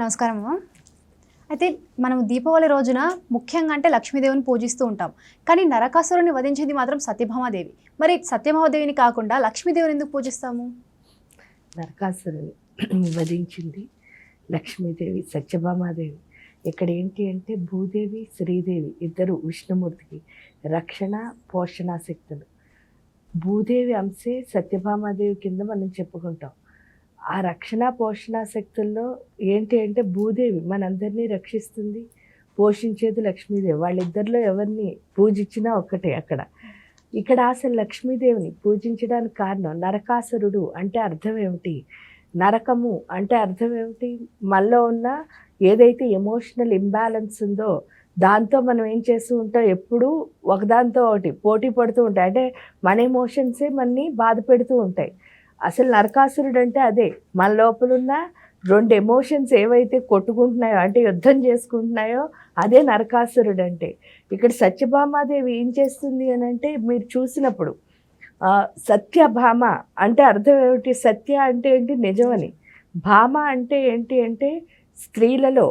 నమస్కారం అమ్మ. అయితే మనం దీపావళి రోజున ముఖ్యంగా అంటే లక్ష్మీదేవిని పూజిస్తూ ఉంటాం. కానీ నరకాసురుని వధించింది మాత్రం సత్యభామాదేవి. మరి సత్యభామాదేవిని కాకుండా లక్ష్మీదేవిని ఎందుకు పూజిస్తాము? నరకాసురుని వధించింది లక్ష్మీదేవి సత్యభామాదేవి. ఇక్కడ ఏంటి అంటే భూదేవి శ్రీదేవి ఇద్దరు విష్ణుమూర్తికి రక్షణ పోషణ శక్తులు. భూదేవి అంశే సత్యభామాదేవి కింద మనం చెప్పుకుంటాం. ఆ రక్షణ పోషణ శక్తుల్లో ఏంటి అంటే భూదేవి మనందరినీ రక్షిస్తుంది. పోషించేది లక్ష్మీదేవి. వాళ్ళిద్దరిలో ఎవరిని పూజించినా ఒక్కటే అక్కడ. ఇక్కడ అసలు లక్ష్మీదేవిని పూజించడానికి కారణం నరకాసురుడు అంటే అర్థం ఏమిటి? నరకము అంటే అర్థం ఏమిటి? మనలో ఉన్న ఏదైతే ఎమోషనల్ ఇంబ్యాలెన్స్ ఉందో దాంతో మనం ఏం చేస్తూ ఉంటాం? ఎప్పుడూ ఒకదాంతో ఒకటి పోటీ పడుతూ ఉంటాయి. అంటే మన ఎమోషన్సే మనని బాధ పెడుతూ ఉంటాయి. అసలు నరకాసురుడు అంటే అదే. మన లోపలున్న రెండు ఎమోషన్స్ ఏవైతే కొట్టుకుంటున్నాయో అంటే యుద్ధం చేసుకుంటున్నాయో అదే నరకాసురుడు అంటే ఇక్కడ సత్యభామాదేవి ఏం చేస్తుంది అని అంటే మీరు చూసినప్పుడు సత్యభామ అంటే అర్థం ఏమిటి? సత్య అంటే ఏంటి? నిజమని. భామ అంటే ఏంటి అంటే స్త్రీలలో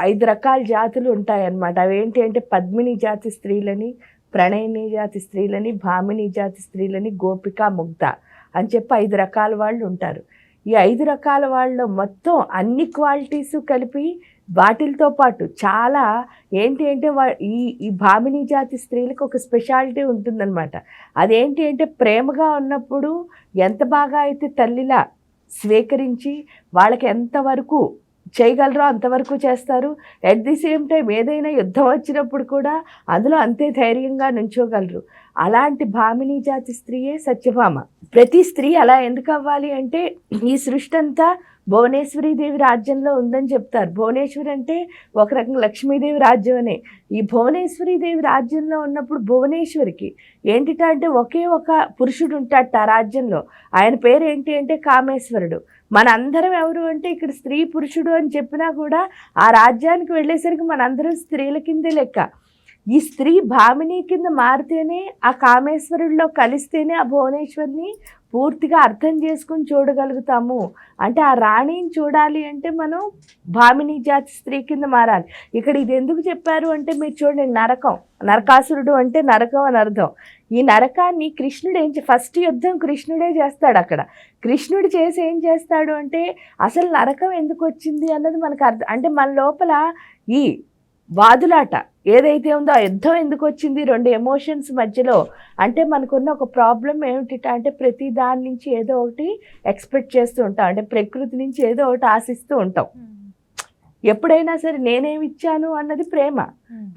ఐదు రకాల జాతులు ఉంటాయన్నమాట. అవేంటి అంటే పద్మిని జాతి స్త్రీలని ప్రణయిని జాతి స్త్రీలని భామిని జాతి స్త్రీలని గోపిక ముగ్ధ. అని చెప్పి ఐదు రకాల వాళ్ళు ఉంటారు. ఈ ఐదు రకాల వాళ్ళలో మొత్తం అన్ని క్వాలిటీస్ కలిపి వాటిలతో పాటు చాలా ఏంటి అంటే వా ఈ ఈ భామిని జాతి స్త్రీలకు ఒక స్పెషాలిటీ ఉంటుందన్నమాట. అదేంటి అంటే ప్రేమగా ఉన్నప్పుడు ఎంత బాగా అయితే తల్లిలా స్వీకరించి వాళ్ళకి ఎంతవరకు చేయగలరో అంతవరకు చేస్తారు. అట్ ది సేమ్ టైం ఏదైనా యుద్ధం వచ్చినప్పుడు కూడా అందులో అంతే ధైర్యంగా నుంచోగలరు. అలాంటి భామిని జాతి స్త్రీయే సత్యభామ. ప్రతి స్త్రీ అలా ఎందుకు అవ్వాలి అంటే ఈ సృష్టి అంతా భువనేశ్వరీదేవి రాజ్యంలో ఉందని చెప్తారు. భువనేశ్వరి అంటే ఒక రకం లక్ష్మీదేవి రాజ్యం అనే. ఈ భువనేశ్వరీదేవి రాజ్యంలో ఉన్నప్పుడు భువనేశ్వరికి ఏంటిట అంటే ఒకే ఒక పురుషుడు ఉంటాడట ఆ రాజ్యంలో. ఆయన పేరు ఏంటి అంటే కామేశ్వరుడు. మనందరం ఎవరు అంటే ఇక్కడ స్త్రీ పురుషుడు అని చెప్పినా కూడా ఆ రాజ్యానికి వెళ్ళేసరికి మనందరం స్త్రీల కిందే లెక్క. ఈ స్త్రీ భామిని కింద మారితేనే ఆ కామేశ్వరుడిలో కలిస్తేనే ఆ భువనేశ్వరిని పూర్తిగా అర్థం చేసుకుని చూడగలుగుతాము. అంటే ఆ రాణిని చూడాలి అంటే మనం భామిని జాతి స్త్రీ కింద మారాలి. ఇక్కడ ఇది ఎందుకు చెప్పారు అంటే మీరు చూడండి నరకం. నరకాసురుడు అంటే నరకం అని అర్థం. ఈ నరకాన్ని కృష్ణుడు ఏం ఫస్ట్ యుద్ధం కృష్ణుడే చేస్తాడు అక్కడ. కృష్ణుడు చేసి ఏం చేస్తాడు అంటే అసలు నరకం ఎందుకు వచ్చింది అన్నది మనకు అర్థం అంటే మన లోపల ఈ వాదులాట ఏదైతే ఉందో ఆ యుద్ధం ఎందుకు వచ్చింది? రెండు ఎమోషన్స్ మధ్యలో. అంటే మనకున్న ఒక ప్రాబ్లం ఏమిటి అంటే ప్రతి దాని నుంచి ఏదో ఒకటి ఎక్స్పెక్ట్ చేస్తూ ఉంటాం. అంటే ప్రకృతి నుంచి ఏదో ఒకటి ఆశిస్తూ ఉంటాం. ఎప్పుడైనా సరే నేనేమి ఇచ్చాను అన్నది ప్రేమ.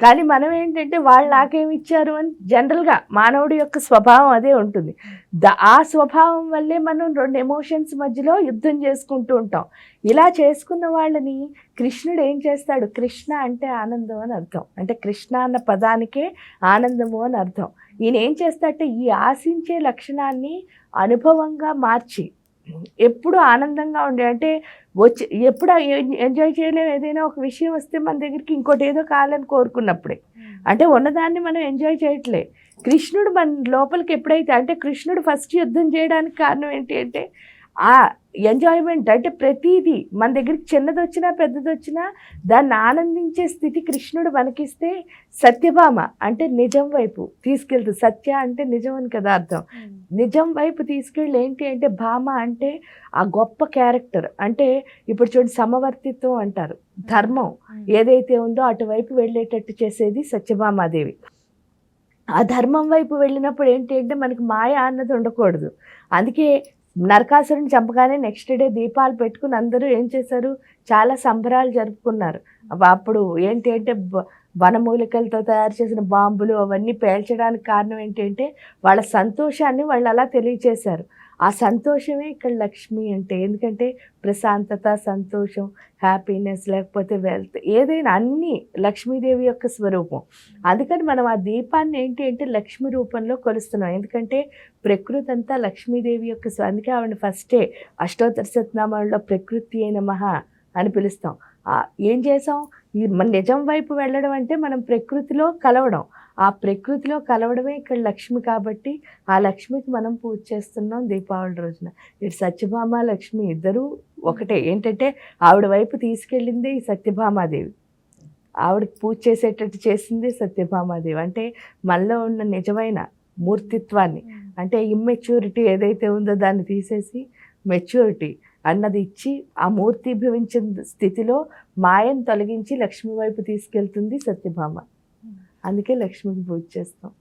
కానీ మనం ఏంటంటే వాళ్ళు నాకేమి ఇచ్చారు అని జనరల్గా మానవుడి యొక్క స్వభావం అదే ఉంటుంది. ద ఆ స్వభావం వల్లే మనం రెండు ఎమోషన్స్ మధ్యలో యుద్ధం చేసుకుంటూ ఉంటాం. ఇలా చేసుకున్న వాళ్ళని కృష్ణుడు ఏం చేస్తాడు? కృష్ణ అంటే ఆనందం అని అర్థం. అంటే కృష్ణ అన్న పదానికే ఆనందము అని అర్థం. ఈయన ఏం చేస్తాడంటే ఈ ఆశించే లక్షణాన్ని అనుభవంగా మార్చి ఎప్పుడు ఆనందంగా ఉండే అంటే వచ్చి ఎప్పుడు ఎంజాయ్ చేయలేము ఏదైనా ఒక విషయం వస్తే మన దగ్గరికి ఇంకోటి ఏదో కావాలని కోరుకున్నప్పుడే. అంటే ఉన్నదాన్ని మనం ఎంజాయ్ చేయట్లే. కృష్ణుడు మన లోపలికి ఎప్పుడైతే అంటే కృష్ణుడు ఫస్ట్ యుద్ధం చేయడానికి కారణం ఏంటి అంటే ఆ ఎంజాయ్మెంట్ అంటే ప్రతిదీ. మన దగ్గరికి చిన్నది వచ్చినా పెద్దది వచ్చినా దాన్ని ఆనందించే స్థితి కృష్ణుడు మనకిస్తే సత్యభామ అంటే నిజం వైపు తీసుకెళ్తుంది సత్య అంటే నిజం అని కదా అర్థం. నిజం వైపు తీసుకెళ్ళి ఏంటి అంటే భామ అంటే ఆ గొప్ప క్యారెక్టర్ అంటే ఇప్పుడు చూడండి సమవర్తిత్వం అంటారు ధర్మం ఏదైతే ఉందో అటువైపు వెళ్ళేటట్టు చేసేది సత్యభామాదేవి. ఆ ధర్మం వైపు వెళ్ళినప్పుడు ఏంటి అంటే మనకి మాయ అన్నది ఉండకూడదు. అందుకే నరకాసురుని చంపగానే నెక్స్ట్ డే దీపాలు పెట్టుకుని అందరూ ఏం చేశారు? చాలా సంబరాలు జరుపుకున్నారు. అప్పుడు ఏంటి అంటే వనమూలికలతో తయారు చేసిన బాంబులు అవన్నీ పేల్చడానికి కారణం ఏంటంటే వాళ్ళ సంతోషాన్ని వాళ్ళు అలా తెలియచేశారు. ఆ సంతోషమే ఇక్కడ లక్ష్మి అంటే. ఎందుకంటే ప్రశాంతత సంతోషం హ్యాపీనెస్ లేకపోతే వెల్త్ ఏదైనా అన్నీ లక్ష్మీదేవి యొక్క స్వరూపం. అందుకని మనం ఆ దీపాన్ని ఏంటి అంటే లక్ష్మి రూపంలో కొలుస్తున్నాం. ఎందుకంటే ప్రకృతి అంతా లక్ష్మీదేవి యొక్క స్వ- అందుకే ఆవిడ ఫస్టే అష్టోత్తర శతనామాల్లో ప్రకృతి అయిన మహా అని పిలుస్తాం. ఏం చేసాం? ఈ మన నిజం వైపు వెళ్ళడం అంటే మనం ప్రకృతిలో కలవడం. ఆ ప్రకృతిలో కలవడమే ఇక్కడ లక్ష్మి కాబట్టి ఆ లక్ష్మికి మనం పూజ చేస్తున్నాం దీపావళి రోజున. ఇటు సత్యభామ లక్ష్మి ఇద్దరూ ఒకటే. ఏంటంటే ఆవిడ వైపు తీసుకెళ్ళింది ఈ సత్యభామాదేవి. ఆవిడకి పూజ చేసేటట్టు చేసింది సత్యభామాదేవి. అంటే మనలో ఉన్న నిజమైన మూర్తిత్వాన్ని అంటే ఇమ్మెచ్యూరిటీ ఏదైతే ఉందో దాన్ని తీసేసి మెచ్యూరిటీ అన్నది ఇచ్చి ఆ మూర్తి భవించిన స్థితిలో మాయను తొలగించి లక్ష్మి వైపు తీసుకెళ్తుంది సత్యభామ. అందుకే లక్ష్మికి పూజ చేస్తాం.